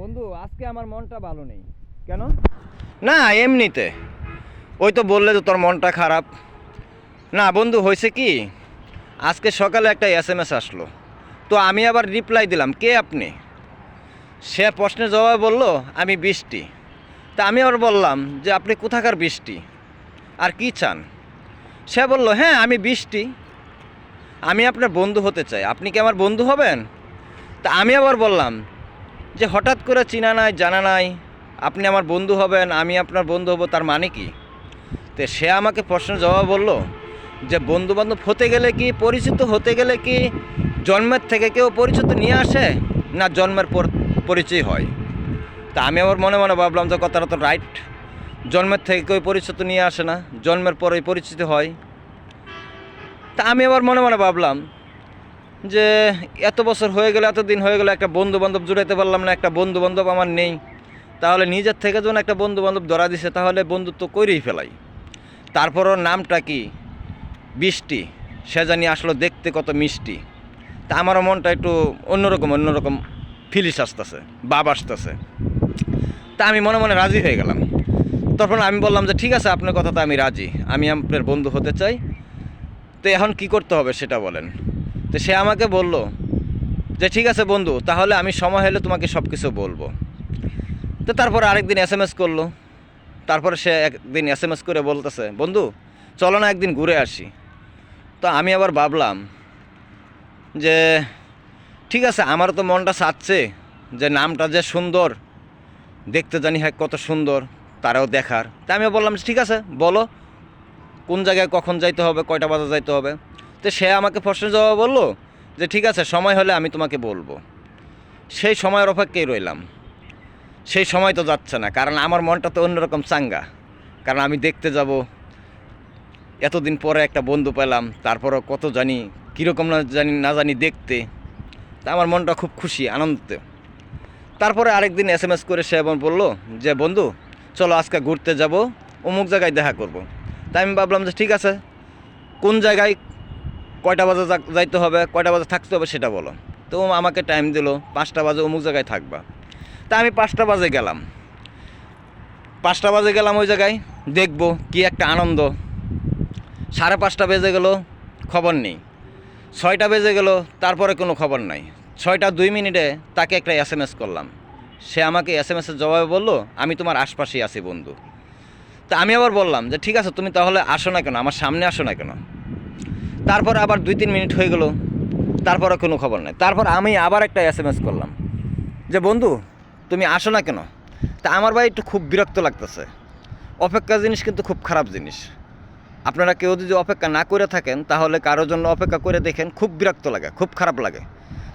বন্ধু, আজকে আমার মনটা ভালো নেই। কেন? না, এমনিতে। ওই তো বললে যে তোর মনটা খারাপ। না, বন্ধু, হয়েছে কি? আজকে সকালে একটা এস এম এস আসলো। তো আমি আবার রিপ্লাই দিলাম, কে আপনি? সে প্রশ্নের জবাবে বলল, আমি বৃষ্টি। তা আমি আবার বললাম যে, আপনি কোথাকার বৃষ্টি? আর কি চান? সে বলল হ্যাঁ আমি বৃষ্টি। আমি আপনার বন্ধু হতে চাই। আপনি কি আমার বন্ধু হবেন? তা আমি আবার বললাম যে হঠাৎ করে চিনা নাই, জানা নাই, আপনি আমার বন্ধু হবেন, আমি আপনার বন্ধু হব, তার মানে কি? তো সে আমাকে প্রশ্নের জবাব বলল যে বন্ধু বান্ধব হতে গেলে কি, পরিচিত হতে গেলে কি, জন্মের থেকে কেউ পরিচিত নিয়ে আসে, না জন্মের পর পরিচয় হয়? তা আমি আবার মনে মনে ভাবলাম যে, কথাটা তো রাইট জন্মের থেকে কেউ পরিচিত নিয়ে আসে না, জন্মের পরেই পরিচিত হয়। তা আমি আবার মনে মনে ভাবলাম যে এত বছর হয়ে গেলে, এত দিন হয়ে গেলে, একটা বন্ধু বান্ধব জুড়াইতে পারলাম না, একটা বন্ধু বান্ধব আমার নেই। তাহলে নিজের থেকে যখন একটা বন্ধু বান্ধব ধরা দিছে, তাহলে বন্ধুত্ব করেই ফেলাই। তারপর ওর নামটা কি? বৃষ্টি সে জানি আসলো দেখতে কত মিষ্টি। তা আমারও মনটা একটু অন্যরকম অন্যরকম ফিলিস আসতেছে বাব আসতেছে। তা আমি মনে মনে রাজি হয়ে গেলাম। তখন আমি বললাম যে, ঠিক আছে, আপনার কথাতে আমি রাজি। আমি আপনার বন্ধু হতে চাই। তো এখন কি করতে হবে সেটা বলেন। তো সে আমাকে বলল যে, ঠিক আছে বন্ধু, তাহলে আমি সময় হলে তোমাকে সব কিছু বলব। তো তারপর আরেকদিন এস এম এস করল। তারপরে সে একদিন এস এম এস করে বলতেছে, বন্ধু, চলো না একদিন ঘুরে আসি। তো আমি আবার ভাবলাম যে, ঠিক আছে আমার তো মনটা চাচ্ছে যে, নামটা যে সুন্দর, দেখতে জানি হ্যাঁ কত সুন্দর, তারাও দেখার। তা আমি বললাম ঠিক আছে, বলো, কোন জায়গায় কখন যাইতে হবে, কয়টা বাজে যাইতে হবে? তো সে আমাকে প্রশ্নের জবাব বলল যে, ঠিক আছে, সময় হলে আমি তোমাকে বলব। সেই সময়ের অপেক্ষায় রইলাম। সেই সময় তো যাচ্ছে না, কারণ আমার মনটা তো অন্যরকম চাঙ্গা। কারণ আমি দেখতে যাব, এতদিন পরে একটা বন্ধু পেলাম, তারপরও কত জানি, কীরকম না জানি না জানি দেখতে। তা আমার মনটা খুব খুশি, আনন্দতে। তারপরে আরেকদিন এস এম এস করে সে এমন বলল যে, বন্ধু, চলো আজকে ঘুরতে যাব, অমুক জায়গায় দেখা করব। তাই আমি ভাবলাম যে, ঠিক আছে, কোন জায়গায় কয়টা বাজে যাইতে হবে, কয়টা বাজে থাকতে হবে সেটা বলো। তো আমাকে টাইম দিলো, পাঁচটা বাজে অমুক জায়গায় থাকবা। তা আমি পাঁচটা বাজে গেলাম। পাঁচটা বাজে গেলাম ওই জায়গায়, দেখব কি একটা আনন্দ। সাড়ে পাঁচটা বেজে গেল, খবর নেই। ছয়টা বেজে গেল, তারপরে কোনো খবর নাই। ছয়টা দুই মিনিটে তাকে একটা এস এম এস করলাম। সে আমাকে এস এম এসের জবাবে বলল, আমি তোমার আশপাশেই আছি বন্ধু। তা আমি আবার বললাম যে, ঠিক আছে, তুমি তাহলে আসো না কেন? আমার সামনে আসো না কেন? তারপর আবার দুই তিন মিনিট হয়ে গেল তারপরে কোনো খবর নাই। তারপর আমি আবার একটা এস এম এস করলাম যে, বন্ধু, তুমি আসো না কেন? তা আমার ভাই একটু খুব বিরক্ত লাগতেছে। অপেক্ষা জিনিস কিন্তু খুব খারাপ জিনিস। আপনারা কেউ যদি অপেক্ষা না করে থাকেন, তাহলে কারোর জন্য অপেক্ষা করে দেখেন খুব বিরক্ত লাগে, খুব খারাপ লাগে।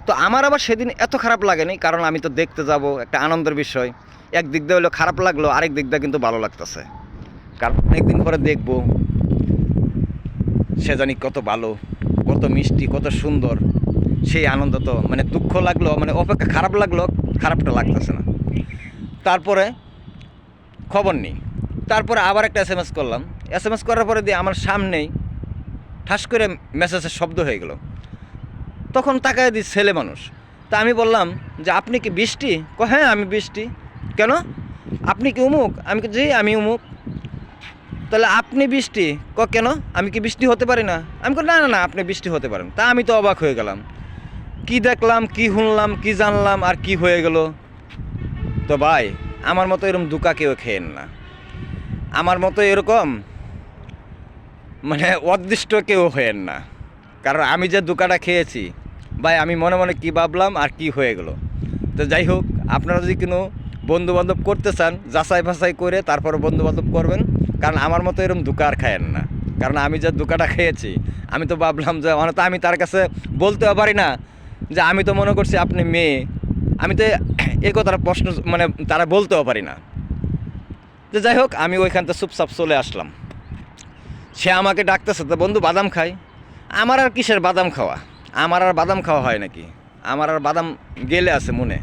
তো আমার আবার সেদিন এত খারাপ লাগেনি, কারণ আমি তো দেখতে যাব, একটা আনন্দের বিষয়। এক দিক দিয়ে হলো খারাপ লাগল, আরেক দিক দিয়ে কিন্তু ভালো লাগতেছে। কারণ অনেকদিন পরে দেখব সে জানি কত ভালো, কত মিষ্টি, কত সুন্দর। সেই আনন্দ তো মানে দুঃখ লাগল মানে অপেক্ষা খারাপ লাগল, খারাপটা লাগতেছে না। তারপরে খবর নেই। তারপরে আবার একটা এস এম এস করলাম। এস এম এস করার পরে দিয়ে আমার সামনেই ঠাস করে মেসেজের শব্দ হয়ে গেল। তখন তাকায় দিই ছেলে মানুষ। তা আমি বললাম যে, আপনি কি বৃষ্টি? ক হ্যাঁ আমি বৃষ্টি। কেন? আপনি কি উমুক? আমি জি, আমি উমুক। তাহলে আপনি বৃষ্টি? ক কেন? আমি কি বৃষ্টি হতে পারি না? আমি কই, না না না আপনি বৃষ্টি হতে পারেন। তা আমি তো অবাক হয়ে গেলাম। কি দেখলাম কি শুনলাম কি জানলাম আর কি হয়ে গেল? তো ভাই আমার মতো এরকম দুকা কেউ খেয়েন না। আমার মতো এরকম মানে অদৃষ্ট কেউ হয়েন না। কারণ আমি যে দুকাটা খেয়েছি ভাই আমি মনে মনে কি ভাবলাম আর কি হয়ে গেল। তো যাই হোক আপনারা যদি কোনো বন্ধু বান্ধব করতে চান যাচাই বাছাই করে তারপরে বন্ধু বান্ধব করবেন। কারণ আমার মতো এরকম দুকা আর খায়েন না। কারণ আমি যে দুকাটা খেয়েছি, আমি তো ভাবলাম যে অনেক আমি তার কাছে বলতেও পারি না যে আমি তো মনে করছি আপনি মেয়ে। আমি তো এই কথাটা প্রশ্ন মানে তারা বলতেও পারি না। তো যাই হোক, আমি ওইখান থেকে চুপচাপ চলে আসলাম। সে আমাকে ডাকতেছে, তো বন্ধু বাদাম খাই? আমার আর কিসের বাদাম খাওয়া? আমার আর বাদাম খাওয়া হয় নাকি? আমার আর বাদাম গেলে আছে মনে।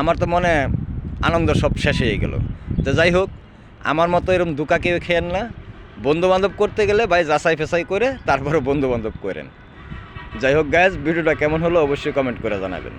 আমার তো মনে আনন্দ সব শেষ হয়ে গেল। তো যাই হোক আমার মতো এরকম দুকা কেউ খেয়েন না। বন্ধু বান্ধব করতে গেলে ভাই যাচাই ফেসাই করে তারপরে বন্ধু বান্ধব করেন। যাই হোক গ্যাস ভিডিওটা কেমন হলো অবশ্যই কমেন্ট করে জানাবেন।